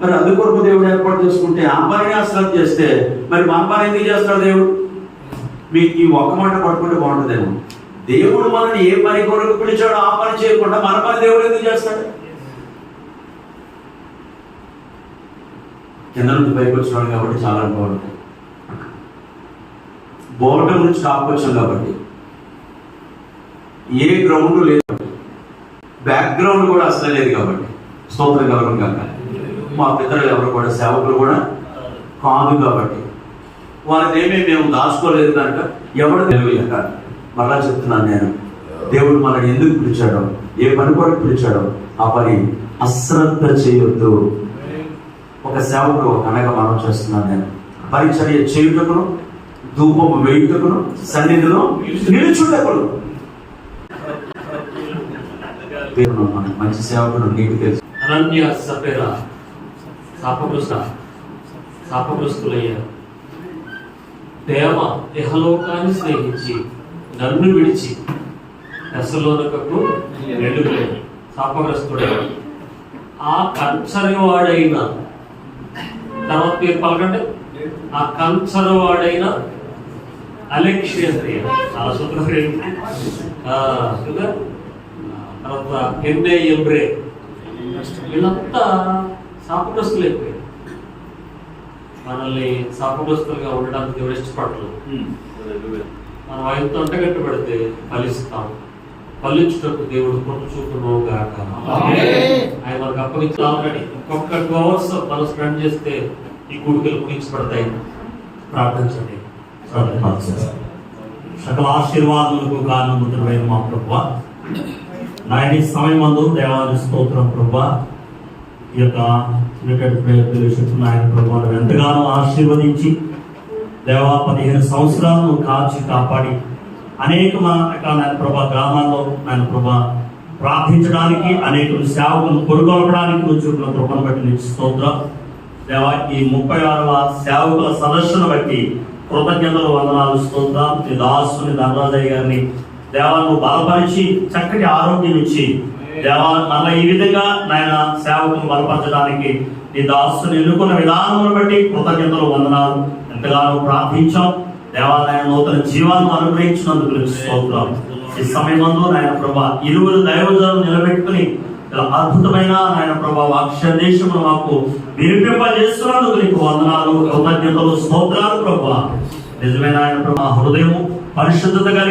మరి అందుకొరకు దేవుడు ఏర్పాటు చేసుకుంటే ఆ పనిని చేస్తే మరి మా పని ఎందుకు చేస్తాడు దేవుడు? మీకు ఈ ఒక్క మాట పట్టుకుంటే బాగుంటుందేమో దేవుడు మనల్ని ఏ పని కొరకు పిలిచాడో ఆ పని చేయకుండా మన పని దేవుడు ఎందుకు చేస్తాడు? కింద నుంచి పైకి వచ్చినాడు కాబట్టి చాలా బాగుంటుంది. ఉంటాయి నుంచి టాప్ వచ్చాం కాబట్టి ఏ గ్రౌండ్ లేదు. బ్యాక్గ్రౌండ్ కూడా అసలు లేదు కాబట్టి. స్తోత్రం కలగడం కాక మా పితరులు ఎవరు కూడా సేవకులు కూడా కాదు కాబట్టి. వారినేమీ మేము దాచుకోలేదు కనుక ఎవరు తెలియక మరలా చెప్తున్నాను నేను. దేవుడు మనల్ని ఎందుకు పిలిచాడో ఏ పని కూడా పిలిచాడో ఆ పని అశ్రద్ధ చేయొద్దు. ఒక సేవకుడు ఒక అనగా మనం చేస్తున్నాను నేను. పరిచర్య చేయుటకును ధూపము వేయుటకును సన్నిధిలో నిలుచుటకును. దేవుడు మంచి సేవకుడు నీకు తెలుసు. అనన్య సపేరా శాపగ్రస్త శాపగ్రస్తులయ్యారు దేవ ఇహలోకాన్ని స్నేహించి నన్ను విడిచి దశలోనకకు వెళ్ళిపోయాడు శాపగ్రస్తుడయ్యాడు ఆ కంచరవాడైన తర్వాత పేరు పలకండి. ఆ కంచరవాడైన అలెక్షేంద్రియ చాలా సుందరం తర్వాత ఎన్ఏ ఎంబ్రే వీళ్ళంతా శాపగ్రస్తులు అయిపోయారు మనల్ని శాపగ్రస్తులుగా ఉండడానికి దేవుడు ఇష్టపడలేదు మనం ఆయనతో అంటగట్టు పెడితే ఫలిస్తాం. ఫలించుటకు దేవుడు కొట్టు చూపును గాక ఆయన మనకు అప్పగించి ఆల్రెడీ ఒక్కొక్క టూ అవర్స్ మనం స్పెండ్ చేస్తే ఈ కుడికలు ముగించబడతాయి. ప్రార్థించండి. సకల ఆశీర్వాదములకు కారణముద్రమైన మా ప్రభు నాయన సమయం మందు దేవాది స్తోత్రం ప్రభు ఈ యొక్క క్రికెట్ ప్లేయర్ ఆయన ప్రభు ఎంతగానో ఆశీర్వదించి దేవా పదిహేను సంవత్సరాలను కాచి కాపాడి అనేక మా నాయన ప్రభా గ్రామాల్లో నాయన ప్రభా ప్రార్థించడానికి అనేక సేవకులను కొనుగోలపడానికి వచ్చిన కృపను బట్టి నీకు స్తోత్ర. దేవా ఈ ముప్పై ఆరవ సేవకుల సదస్సును బట్టి కృతజ్ఞతలు వందనాలు స్తోత్రం నీ దాసుని ధనరాజయ్య గారిని దేవా నువ్వు బలపరిచి చక్కటి ఆరోగ్యం ఇచ్చి దేవా మళ్ళీ ఈ విధంగా నాయన సేవకులను బలపరచడానికి నీ దాసుని ఎన్నుకున్న విధానమును బట్టి కృతజ్ఞతలు వందనాలు. ఎంతగానో ప్రార్థించాం. దేవాలయం నూతన జీవాలను అనుగ్రహించినందుకు స్తోత్రం ఈ సమయంలో నాయన ప్రభా ఇరువురు దైవజనం నిలబెట్టుకుని ఇలా అద్భుతమైన నాయన ప్రభా వాక్షదేశము మాకు వినిపింపజేస్తున్నందుకు నీకు వందనాలు కృతజ్ఞతలు స్తోత్రాలు ప్రభా. నిజమైన ఆయన ప్రభా హృదయము పరిశుద్ధత కలిగి